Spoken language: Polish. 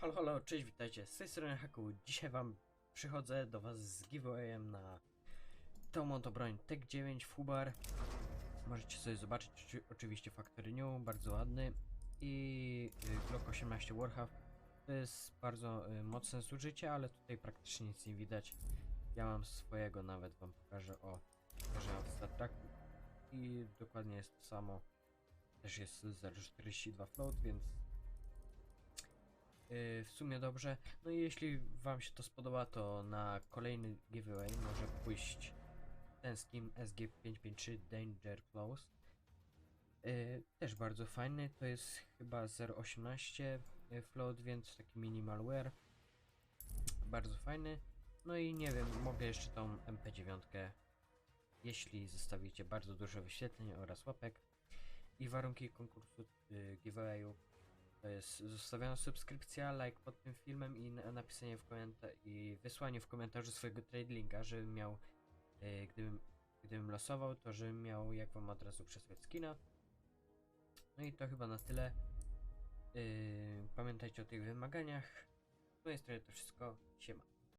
Halo, halo, cześć, witajcie, z tej strony Haku. Dzisiaj wam przychodzę do was z giveawayem na tą oto broń Tech 9 Fubar. Możecie sobie zobaczyć, oczy- oczywiście Factory New, bardzo ładny. I y, Glock 18 Warhaft. To jest bardzo y, mocne zużycie, ale tutaj praktycznie nic nie widać. Ja mam swojego, nawet wam pokażę, o, pokażę od StarTraku. I dokładnie jest to samo. Też jest 0,42 float, więc w sumie dobrze. No i jeśli Wam się to spodoba, to na kolejny giveaway może pójść ten skin SG553 Danger Close. Yy, też bardzo fajny, to jest chyba 0.18 yy, float, więc taki minimalware. Bardzo fajny. No i nie wiem, mogę jeszcze tą MP9, jeśli zostawicie bardzo dużo wyświetleń oraz łapek. I warunki konkursu yy, giveawayu zostawiona subskrypcja, like pod tym filmem i na- napisanie w komentarzu i wysłanie w komentarzu swojego trade linka, żebym miał, e, gdybym, gdybym losował, to żebym miał jak wam od razu przesłać skina. No i to chyba na tyle. Yy, pamiętajcie o tych wymaganiach. Z mojej strony to wszystko. Siema.